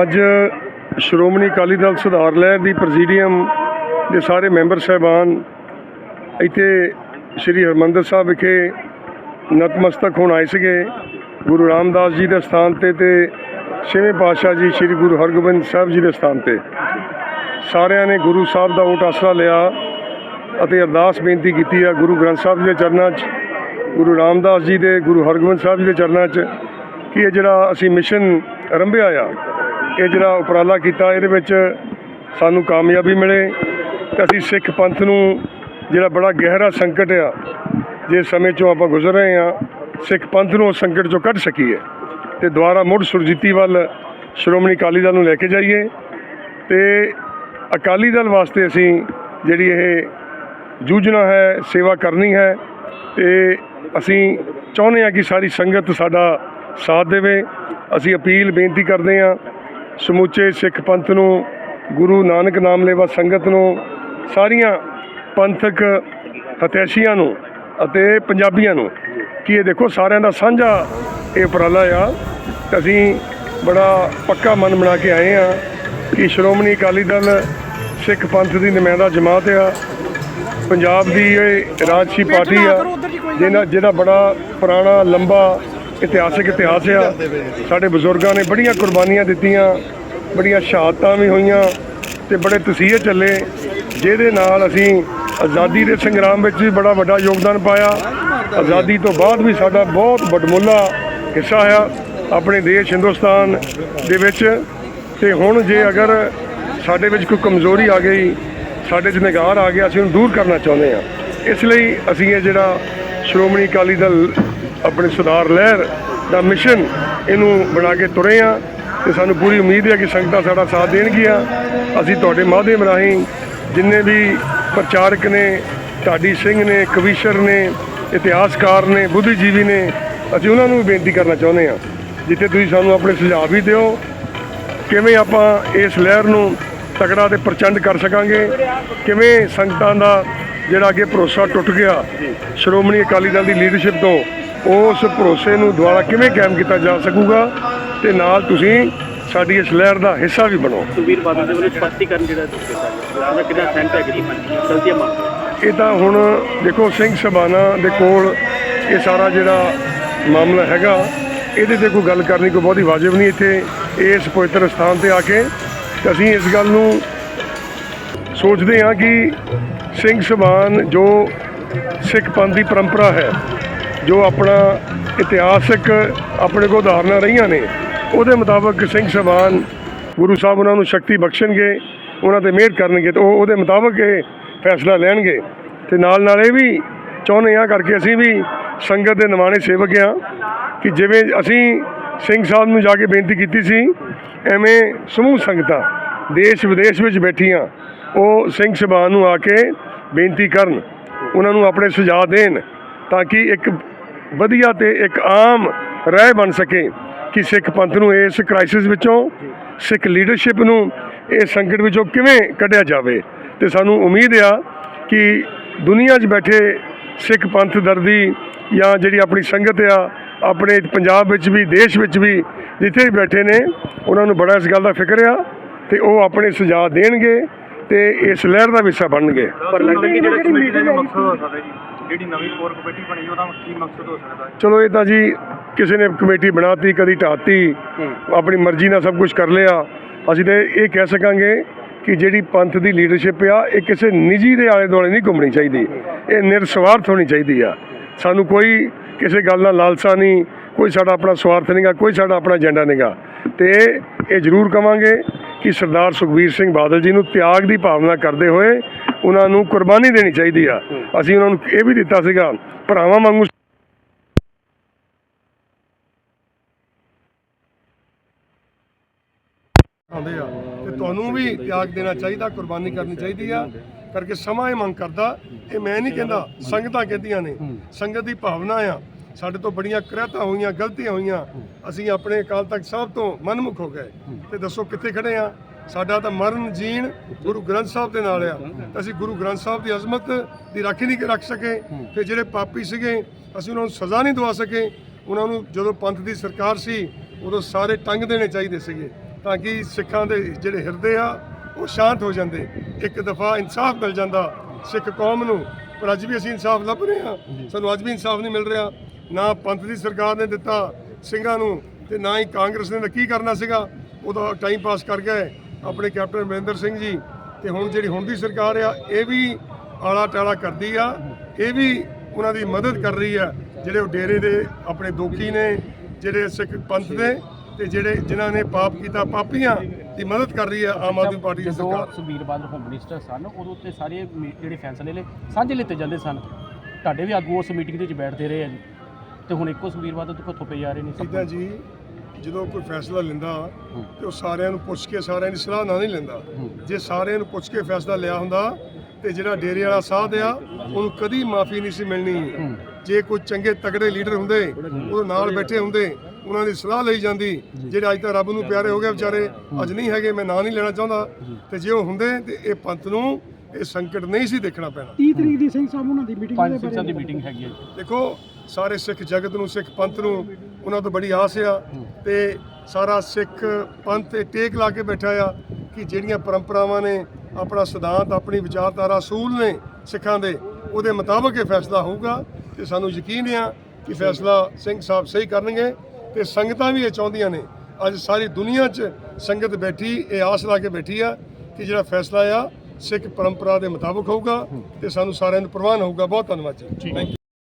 ਅੱਜ ਸ਼੍ਰੋਮਣੀ ਅਕਾਲੀ ਦਲ ਸੁਧਾਰ ਲਹਿਰ ਦੀ ਪ੍ਰੈਜ਼ੀਡੀਅਮ ਦੇ ਸਾਰੇ ਮੈਂਬਰ ਸਹਿਬਾਨ ਇੱਥੇ ਸ੍ਰੀ ਹਰਮੰਦਰ ਸਾਹਿਬ ਵਿਖੇ ਨਤਮਸਤਕ ਹੋਣ ਆਏ ਸੀਗੇ। ਗੁਰੂ ਰਾਮਦਾਸ ਜੀ ਦੇ ਸਥਾਨ ਤੇ ਤੇ ਛੇਵੇਂ ਪਾਤਸ਼ਾਹ ਜੀ ਸ੍ਰੀ ਗੁਰੂ ਹਰਗੋਬਿੰਦ ਸਾਹਿਬ ਜੀ ਦੇ ਸਥਾਨ ਤੇ। ਸਾਰਿਆਂ ਨੇ ਗੁਰੂ ਸਾਹਿਬ ਦਾ ਓਟ ਆਸਰਾ ਲਿਆ ਅਤੇ ਅਰਦਾਸ ਬੇਨਤੀ ਕੀਤੀ ਆ ਗੁਰੂ ਗ੍ਰੰਥ ਸਾਹਿਬ ਜੀ ਦੇ ਚਰਨਾਂ 'ਚ, ਗੁਰੂ ਰਾਮਦਾਸ ਜੀ ਦੇ, ਗੁਰੂ ਹਰਗੋਬਿੰਦ ਸਾਹਿਬ ਜੀ ਦੇ ਚਰਨਾਂ 'ਚ ਕਿ ਇਹ ਜਿਹੜਾ ਅਸੀਂ ਮਿਸ਼ਨ ਆਰੰਭਿਆ ਆ ਇਹ ਜਿਹੜਾ ਉਪਰਾਲਾ ਕੀਤਾ, ਇਹਦੇ ਵਿੱਚ ਸਾਨੂੰ ਕਾਮਯਾਬੀ ਮਿਲੇ ਤੇ ਅਸੀਂ ਸਿੱਖ ਪੰਥ ਨੂੰ ਜਿਹੜਾ ਬੜਾ ਗਹਿਰਾ ਸੰਕਟ ਆ, ਜਿਸ ਸਮੇਂ ਚੋਂ ਆਪਾਂ ਗੁਜ਼ਰ ਰਹੇ ਆ ਸਿੱਖ ਪੰਥ ਨੂੰ ਉਸ ਸੰਕਟ ਚੋਂ ਕੱਢ ਸਕੀਏ ਤੇ ਦੁਬਾਰਾ ਮੁੜ ਸੁਰਜੀਤੀ ਵੱਲ ਸ਼੍ਰੋਮਣੀ ਅਕਾਲੀ ਦਲ ਨੂੰ ਲੈ ਕੇ ਜਾਈਏ ਤੇ ਅਕਾਲੀ ਦਲ ਵਾਸਤੇ ਅਸੀਂ ਜਿਹੜੀ ਇਹ ਜੂਝਣਾ ਹੈ, ਸੇਵਾ ਕਰਨੀ ਹੈ ਤੇ ਅਸੀਂ ਚਾਹੁੰਦੇ ਹਾਂ ਕਿ ਸਾਰੀ ਸੰਗਤ ਸਾਡਾ ਸਾਥ ਦੇਵੇ। ਅਸੀਂ ਅਪੀਲ ਬੇਨਤੀ ਕਰਦੇ ਹਾਂ ਸਮੁੱਚੇ ਸਿੱਖ ਪੰਥ ਨੂੰ ਗੁਰੂ ਨਾਨਕ ਨਾਮ ਲੈਵਾ ਸੰਗਤ ਨੂੰ ਸਾਰੀਆਂ ਪੰਥਕ ਹਤੈਸ਼ੀਆਂ ਨੂੰ ਅਤੇ ਪੰਜਾਬੀਆਂ ਨੂੰ ਕਿ ਇਹ ਦੇਖੋ ਸਾਰਿਆਂ ਦਾ ਸਾਂਝਾ ਇਹ ਉਪਰਾਲਾ ਆ। ਅਸੀਂ ਬੜਾ ਪੱਕਾ ਮਨ ਬਣਾ ਕੇ ਆਏ ਆ ਕਿ ਸ਼੍ਰੋਮਣੀ ਅਕਾਲੀ ਦਲ ਸਿੱਖ ਪੰਥ ਦੀ ਨੁਮਾਇੰਦਾ ਜਮਾਤ ਆ। ਪੰਜਾਬ ਦੀ ਇਹ ਰਾਜਸੀ ਪਾਰਟੀ ਆ ਜਿਹਨਾਂ ਜਿਹਦਾ ਬੜਾ ਪੁਰਾਣਾ ਲੰਬਾ ਇਤਿਹਾਸਿਕ ਇਤਿਹਾਸ ਆ। ਸਾਡੇ ਬਜ਼ੁਰਗਾਂ ਨੇ ਬੜੀਆਂ ਕੁਰਬਾਨੀਆਂ ਦਿੱਤੀਆਂ, ਬੜੀਆਂ ਸ਼ਹਾਦਤਾਂ ਵੀ ਹੋਈਆਂ ਤੇ ਬੜੇ ਤਸੀਹੇ ਚੱਲੇ, ਜਿਹਦੇ ਨਾਲ ਅਸੀਂ ਆਜ਼ਾਦੀ ਦੇ ਸੰਗਰਾਮ ਵਿੱਚ ਵੀ ਬੜਾ ਵੱਡਾ ਯੋਗਦਾਨ ਪਾਇਆ। ਆਜ਼ਾਦੀ ਤੋਂ ਬਾਅਦ ਵੀ ਸਾਡਾ ਬਹੁਤ ਵੱਡਮੁੱਲਾ ਹਿੱਸਾ ਆ ਆਪਣੇ ਦੇਸ਼ ਹਿੰਦੁਸਤਾਨ ਦੇ ਵਿੱਚ। ਤੇ ਹੁਣ ਜੇ ਅਗਰ ਸਾਡੇ ਵਿੱਚ ਕੋਈ ਕਮਜ਼ੋਰੀ ਆ ਗਈ, ਸਾਡੇ 'ਚ ਨਿਗਾਰ ਆ ਗਿਆ, ਅਸੀਂ ਉਹਨੂੰ ਦੂਰ ਕਰਨਾ ਚਾਹੁੰਦੇ ਆ ਇਸ ਲਈ ਅਸੀਂ ਇਹ ਜਿਹੜਾ ਸ਼੍ਰੋਮਣੀ ਅਕਾਲੀ ਦਲ ਆਪਣੇ ਸੁਧਾਰ ਲਹਿਰ ਦਾ ਮਿਸ਼ਨ ਇਹਨੂੰ ਬਣਾ ਕੇ ਤੁਰੇ ਆ ਤੇ ਸਾਨੂੰ ਪੂਰੀ ਉਮੀਦ ਹੈ ਕਿ ਸੰਗਤਾਂ ਸਾਡਾ ਸਾਥ ਦੇਣਗੀਆਂ। ਅਸੀਂ ਤੁਹਾਡੇ ਮਾਧਿਅਮ ਰਾਹੀਂ ਜਿੰਨੇ ਵੀ ਪ੍ਰਚਾਰਕ ਨੇ, ਢਾਡੀ ਸਿੰਘ ਨੇ, ਕਵੀਸ਼ਰ ਨੇ, ਇਤਿਹਾਸਕਾਰ ਨੇ, ਬੁੱਧੀਜੀਵੀ ਨੇ, ਅਸੀਂ ਉਹਨਾਂ ਨੂੰ ਵੀ ਬੇਨਤੀ ਕਰਨਾ ਚਾਹੁੰਦੇ ਆ ਜਿੱਥੇ ਤੁਸੀਂ ਸਾਨੂੰ ਆਪਣੇ ਸੁਝਾਅ ਵੀ ਦਿਓ, ਕਿਵੇਂ ਆਪਾਂ ਇਸ ਲਹਿਰ ਨੂੰ ਤਕੜਾ ਤੇ ਪ੍ਰਚੰਡ ਕਰ ਸਕਾਂਗੇ, ਕਿਵੇਂ ਸੰਗਤਾਂ ਦਾ ਜਿਹੜਾ ਅੱਗੇ ਭਰੋਸਾ ਟੁੱਟ ਗਿਆ, ਸ਼੍ਰੋਮਣੀ ਅਕਾਲੀ ਦਲ ਦੀ ਲੀਡਰਸ਼ਿਪ ਤੋਂ ਉਸ ਭਰੋਸੇ ਨੂੰ ਦੁਬਾਰਾ ਕਿਵੇਂ ਕਾਇਮ ਕੀਤਾ ਜਾ ਸਕੂਗਾ ਤੇ ਨਾਲ ਤੁਸੀਂ ਸਾਡੀ ਇਸ ਲਹਿਰ ਦਾ ਹਿੱਸਾ ਵੀ ਬਣੋ ਸੁਖਬੀਰ ਬਾਦਲ ਦੇ ਵੱਲੋਂ ਸਪਸ਼ਟੀਕਰਨ ਜਿਹੜਾ ਦਿੱਤਾ ਗਿਆ ਉਹਦਾ ਕਿੰਨਾ ਸੈਂਟ ਹੈ ਕਿ ਗਲਤੀਆਂ ਮੰਨ ਇਹ ਤਾਂ ਹੁਣ ਦੇਖੋ ਸਿੰਘ ਸਭਾਨਾ ਦੇ ਕੋਲ ਇਹ ਸਾਰਾ ਜਿਹੜਾ ਮਾਮਲਾ ਹੈਗਾ ਇਹਦੇ ਤੇ ਕੋਈ ਗੱਲ ਕਰਨੀ ਕੋਈ ਬਹੁਤੀ ਵਾਜਬ ਨਹੀਂ ਇੱਥੇ ਇਸ ਪਵਿੱਤਰ ਸਥਾਨ ਤੇ ਆ ਕੇ। ਅਸੀਂ ਇਸ ਗੱਲ ਨੂੰ ਸੋਚਦੇ ਹਾਂ ਕਿ ਸਿੰਘ ਸਭਾਨ ਜੋ ਸਿੱਖ ਪੰਥ ਦੀ ਪਰੰਪਰਾ ਹੈ ਜੋ ਆਪਣਾ ਇਤਿਹਾਸਕ ਆਪਣੇ ਕੋਲ ਉਦਾਹਰਨਾਂ ਰਹੀਆਂ ਨੇ, ਉਹਦੇ ਮੁਤਾਬਕ ਸਿੰਘ ਸਭਾਨ ਗੁਰੂ ਸਾਹਿਬ ਉਹਨਾਂ ਨੂੰ ਸ਼ਕਤੀ ਬਖਸ਼ਣਗੇ, ਉਹਨਾਂ ਤੇ ਮਿਹਰ ਕਰਨਗੇ ਤੇ ਉਹ ਉਹਦੇ ਮੁਤਾਬਕ ਇਹ ਫੈਸਲਾ ਲੈਣਗੇ। ਤੇ ਨਾਲ ਨਾਲ ਇਹ ਵੀ ਚਾਹੁੰਦੇ ਆ ਕਰਕੇ ਅਸੀਂ ਵੀ ਸੰਗਤ ਦੇ ਨਿਮਾਣੇ ਸੇਵਕ ਆ ਕਿ ਜਿਵੇਂ ਅਸੀਂ ਸਿੰਘ ਸਾਹਿਬ ਨੂੰ ਜਾ ਕੇ ਬੇਨਤੀ ਕੀਤੀ ਸੀ, ਐਵੇਂ ਸਮੂਹ ਸੰਗਤਾਂ ਦੇਸ਼ ਵਿਦੇਸ਼ ਵਿੱਚ ਬੈਠੀਆਂ, ਉਹ ਸਿੰਘ ਸਭਾ ਨੂੰ ਆ ਕੇ ਬੇਨਤੀ ਕਰਨ, ਉਹਨਾਂ ਨੂੰ ਆਪਣੇ ਸੁਝਾਅ ਦੇਣ ਤਾਂ ਕਿ ਇੱਕ ਵਧੀਆ ਤੇ ਇੱਕ ਆਮ ਰਾਹ ਬਣ ਸਕੇ ਕਿ ਸਿੱਖ ਪੰਥ ਨੂੰ ਇਸ ਕ੍ਰਾਈਸਿਸ ਵਿੱਚੋਂ ਸਿੱਖ ਲੀਡਰਸ਼ਿਪ ਨੂੰ ਇਸ ਸੰਕਟ ਵਿੱਚੋਂ ਕਿਵੇਂ ਕੱਢਿਆ ਜਾਵੇ। ਤੇ ਸਾਨੂੰ ਉਮੀਦ ਆ ਕਿ ਦੁਨੀਆ 'ਚ ਬੈਠੇ ਸਿੱਖ ਪੰਥ ਦਰਦੀ ਜਾਂ ਜਿਹੜੀ ਆਪਣੀ ਸੰਗਤ ਆ ਆਪਣੇ ਪੰਜਾਬ ਵਿੱਚ ਵੀ ਦੇਸ਼ ਵਿੱਚ ਵੀ ਜਿੱਥੇ ਵੀ ਬੈਠੇ ਨੇ ਉਹਨਾਂ ਨੂੰ ਬੜਾ ਇਸ ਗੱਲ ਦਾ ਫਿਕਰ ਆ ਤੇ ਉਹ ਆਪਣੇ ਸੁਝਾਅ ਦੇਣਗੇ ਤੇ ਇਸ ਲਹਿਰ ਦਾ ਹਿੱਸਾ ਬਣਨਗੇ। ਪਰ ਲੱਗਦਾ ਕਿ ਜਿਹੜਾ ਕਮੇਟੀ ਦਾ ਮਕਸਦ ਹੋ ਸਕਦਾ ਜੀ। ਜਿਹੜੀ ਨਵੀਂ ਕੋਰ ਕਮੇਟੀ ਬਣੀ ਉਹਦਾ ਕੀ ਮਕਸਦ ਹੋ ਸਕਦਾ ਹੈ? ਚਲੋ ਇਹ ਤਾਂ ਜੀ ਕਿਸੇ ਨੇ ਕਮੇਟੀ ਬਣਾਤੀ ਕਦੀ ਢਾਤੀ ਆਪਣੀ ਮਰਜ਼ੀ ਨਾਲ ਸਭ ਕੁਝ ਕਰ ਲਿਆ। ਅਸੀਂ ਤੇ ਇਹ ਕਹਿ ਸਕਾਂਗੇ ਕਿ ਜਿਹੜੀ ਪੰਥ ਦੀ ਲੀਡਰਸ਼ਿਪ ਆ ਇਹ ਕਿਸੇ ਨਿੱਜੀ ਦੇ ਆਲੇ ਦੁਆਲੇ ਨਹੀਂ ਘੁੰਮਣੀ ਚਾਹੀਦੀ। ਇਹ ਨਿਰਸਵਾਰਥ ਹੋਣੀ ਚਾਹੀਦੀ ਆ। ਸਾਨੂੰ ਕੋਈ ਕਿਸੇ ਗੱਲ ਨਾਲ ਲਾਲਸਾ ਨਹੀਂ ਕੋਈ ਸਾਡਾ ਆਪਣਾ ਸਵਾਰਥ ਨਹੀਂਗਾ ਕੋਈ ਸਾਡਾ ਆਪਣਾ ਏਜੰਡਾ ਨਹੀਂਗਾ। ਤੇ ਇਹ ਜ਼ਰੂਰ ਕਵਾਂਗੇ ਕਿ ਸਰਦਾਰ ਸੁਖਬੀਰ ਸਿੰਘ ਬਾਦਲ ਜੀ ਨੂੰ ਤਿਆਗ ਦੀ ਭਾਵਨਾ ਕਰਦੇ ਹੋਏ ਉਹਨਾਂ ਨੂੰ ਕੁਰਬਾਨੀ ਦੇਣੀ ਚਾਹੀਦੀ ਆ। ਅਸੀਂ ਉਹਨਾਂ ਨੂੰ ਇਹ ਵੀ ਦਿੱਤਾ ਸੀਗਾ, ਭਰਾਵਾਂ ਵਾਂਗੂ ਆਉਂਦੇ ਆ। ਤੇ ਤੁਹਾਨੂੰ ਵੀ ਤਿਆਗ ਦੇਣਾ ਚਾਹੀਦਾ, ਕੁਰਬਾਨੀ ਕਰਨੀ ਚਾਹੀਦੀ ਆ। ਕਰਕੇ ਸਮਾਂ ਇਹ ਮੰਗ ਕਰਦਾ, ਇਹ ਮੈਂ ਨਹੀਂ ਕਹਿੰਦਾ, ਸੰਗਤਾਂ ਕਹਿੰਦੀਆਂ ਨੇ, ਸੰਗਤ ਦੀ ਭਾਵਨਾ ਆ। ਸਾਡੇ ਤੋਂ ਬੜੀਆਂ ਕ੍ਰਿਆਤਾਂ ਹੋਈਆਂ, ਗਲਤੀਆਂ ਹੋਈਆਂ। ਅਸੀਂ ਆਪਣੇ ਅਕਾਲ ਤਖਤ ਸਾਹਿਬ ਤੋਂ ਮਨਮੁਖ ਹੋ ਗਏ। ਤੇ ਦੱਸੋ ਕਿੱਥੇ ਖੜੇ ਆ? ਸਾਡਾ ਤਾਂ ਮਰਨ ਜੀਣ ਗੁਰੂ ਗ੍ਰੰਥ ਸਾਹਿਬ ਦੇ ਨਾਲ ਆ। ਅਸੀਂ ਗੁਰੂ ਗ੍ਰੰਥ ਸਾਹਿਬ ਦੀ ਅਜ਼ਮਤ ਦੀ ਰਾਖੀ ਨਹੀਂ ਰੱਖ ਸਕੇ। ਫਿਰ ਜਿਹੜੇ ਪਾਪੀ ਸੀਗੇ, ਅਸੀਂ ਉਹਨਾਂ ਨੂੰ ਸਜ਼ਾ ਨਹੀਂ ਦਵਾ ਸਕੇ। ਉਹਨਾਂ ਨੂੰ ਜਦੋਂ ਪੰਥ ਦੀ ਸਰਕਾਰ ਸੀ, ਉਦੋਂ ਸਾਰੇ ਟੰਗ ਦੇਣੇ ਚਾਹੀਦੇ ਸੀਗੇ। ਤਾਂ ਕਿ ਸਿੱਖਾਂ ਦੇ ਜਿਹੜੇ ਹਿਰਦੇ ਆ, ਉਹ ਸ਼ਾਂਤ ਹੋ ਜਾਂਦੇ। ਇੱਕ ਦਫਾ ਇਨਸਾਫ ਮਿਲ ਜਾਂਦਾ ਸਿੱਖ ਕੌਮ ਨੂੰ। ਪਰ ਅੱਜ ਵੀ ਅਸੀਂ ਇਨਸਾਫ ਲੱਭ ਰਹੇ ਹਾਂ ਸਾਨੂੰ ਅੱਜ ਵੀ ਇਨਸਾਫ ਨਹੀਂ ਮਿਲ ਰਿਹਾ। ਨਾ ਪੰਥ ਦੀ ਸਰਕਾਰ ਨੇ ਦਿੱਤਾ ਸਿੰਘਾਂ ਨੂੰ ਤੇ ਨਾ ਹੀ ਕਾਂਗਰਸ ਨੇ। ਤਾਂ ਕੀ ਕਰਨਾ ਸੀਗਾ? ਉਹਦਾ ਟਾਈਮ ਪਾਸ ਕਰ ਗਏ ਆਪਣੇ ਕੈਪਟਨ ਅਮਰਿੰਦਰ ਸਿੰਘ ਜੀ। ਤੇ ਹੁਣ ਜਿਹੜੀ ਹੁਣ ਦੀ ਸਰਕਾਰ ਆ ਇਹ ਵੀ ਆਲਾ ਟਾਲਾ ਕਰਦੀ ਆ। ਇਹ ਵੀ ਉਹਨਾਂ ਦੀ ਮਦਦ ਕਰ ਰਹੀ ਆ। ਜਿਹੜੇ ਉਹ ਡੇਰੇ ਦੇ ਆਪਣੇ ਦੋਖੀ ਨੇ ਜਿਹੜੇ ਸਿੱਖ ਪੰਥ ਦੇ ਤੇ ਜਿਹੜੇ ਜਿਨ੍ਹਾਂ ਨੇ ਪਾਪ ਕੀਤਾ ਪਾਪੀਆਂ ਦੀ ਮਦਦ ਕਰ ਰਹੀ ਆ ਆਮ ਆਦਮੀ ਪਾਰਟੀ ਦੀ ਸਰਕਾਰ। ਸੁਖਬੀਰ ਬਾਦਲ ਹੋਮ ਮਿਨਿਸਟਰ ਸਨ ਉਦੋਂ ਉੱਤੇ ਸਾਰੇ ਜਿਹੜੇ ਫੈਸਲੇ ਨੇ ਸਾਂਝੇ ਲਿੱਤੇ ਜਾਂਦੇ ਸਨ। ਤੁਹਾਡੇ ਵੀ ਆਗੂ ਉਸ ਮੀਟਿੰਗ ਦੇ ਵਿੱਚ ਬੈਠਦੇ ਰਹੇ ਆ ਜੀ। ਤੇ ਹੁਣ ਇੱਕੋ ਬਾਦਲ ਤੋਂ ਥੋਪੇ ਜਾ ਰਹੇ ਨੇ ਸਭ ਇਦਾਂ ਜੀ ਜਦੋਂ ਕੋਈ ਫੈਸਲਾ ਲੈਂਦਾ। ਤੇ ਉਹ ਸਾਰਿਆਂ ਨੂੰ ਪੁੱਛ ਕੇ ਸਾਰਿਆਂ ਦੀ ਸਲਾਹ ਨਾਲ ਨਹੀਂ ਲੈਂਦਾ। ਜੇ ਸਾਰਿਆਂ ਨੂੰ ਪੁੱਛ ਕੇ ਫੈਸਲਾ ਲਿਆ ਹੁੰਦਾ ਤੇ ਜਿਹੜਾ ਡੇਰੇ ਵਾਲਾ ਸਾਧ ਆ ਉਹਨੂੰ ਕਦੀ ਮਾਫੀ ਨਹੀਂ ਸੀ ਮਿਲਣੀ। ਜੇ ਕੋਈ ਚੰਗੇ ਤਗੜੇ ਲੀਡਰ ਹੁੰਦੇ ਉਹਦੇ ਨਾਲ ਬੈਠੇ ਹੁੰਦੇ ਉਹਨਾਂ ਦੀ ਸਲਾਹ ਲਈ ਜਾਂਦੀ ਜਿਹੜੇ ਅੱਜ ਤਾਂ ਰੱਬ ਨੂੰ ਪਿਆਰੇ ਹੋ ਗਏ ਵਿਚਾਰੇ ਅੱਜ ਨਹੀਂ ਹੈਗੇ ਮੈਂ ਨਾਂ ਨਹੀਂ ਲੈਣਾ ਚਾਹੁੰਦਾ। ਤੇ ਜੇ ਉਹ ਹੁੰਦੇ ਤੇ ਇਹ ਪੰਥ ਨੂੰ ਇਹ ਸੰਕਟ ਨਹੀਂ ਸੀ ਦੇਖਣਾ ਪੈਣਾ। 30 ਤਰੀਕ ਦੀ ਸਿੰਘ ਸਾਹਿਬ ਉਹਨਾਂ ਦੀ ਮੀਟਿੰਗ ਦੀ ਮੀਟਿੰਗ ਹੈਗੀ ਹੈ ਜੀ। ਦੇਖੋ ਸਾਰੇ ਸਿੱਖ ਜਗਤ ਨੂੰ, ਸਿੱਖ ਪੰਥ ਨੂੰ ਉਹਨਾਂ ਤੋਂ ਬੜੀ ਆਸ ਆ ਤੇ ਸਾਰਾ ਸਿੱਖ ਪੰਥ ਤੇ ਟੇਕ ਲਾ ਕੇ ਬੈਠਾ ਆ ਕਿ ਜਿਹੜੀਆਂ ਪਰੰਪਰਾਵਾਂ ਨੇ, ਆਪਣਾ ਸਿਧਾਂਤ, ਆਪਣੀ ਵਿਚਾਰਧਾਰਾ ਅਸੂਲ ਨੇ ਸਿੱਖਾਂ ਦੇ, ਉਹਦੇ ਮੁਤਾਬਕ ਇਹ ਫੈਸਲਾ ਹੋਊਗਾ ਤੇ ਸਾਨੂੰ ਯਕੀਨ ਆ ਕਿ ਫੈਸਲਾ ਸਿੰਘ ਸਾਹਿਬ ਸਹੀ ਕਰਨਗੇ ਤੇ ਸੰਗਤਾਂ ਵੀ ਇਹ ਚਾਹੁੰਦੀਆਂ ਨੇ। ਅੱਜ ਸਾਰੀ ਦੁਨੀਆ 'ਚ ਸੰਗਤ ਬੈਠੀ, ਇਹ ਆਸ ਲਾ ਕੇ ਬੈਠੀ ਆ ਕਿ ਜਿਹੜਾ ਫੈਸਲਾ ਆ, ਸਿੱਖ ਪਰੰਪਰਾ ਦੇ ਮੁਤਾਬਕ ਹੋਊਗਾ ਤੇ ਸਾਨੂੰ ਸਾਰਿਆਂ ਨੂੰ ਪ੍ਰਵਾਨ ਹੋਊਗਾ। ਬਹੁਤ ਧੰਨਵਾਦ ਜੀ। Thank you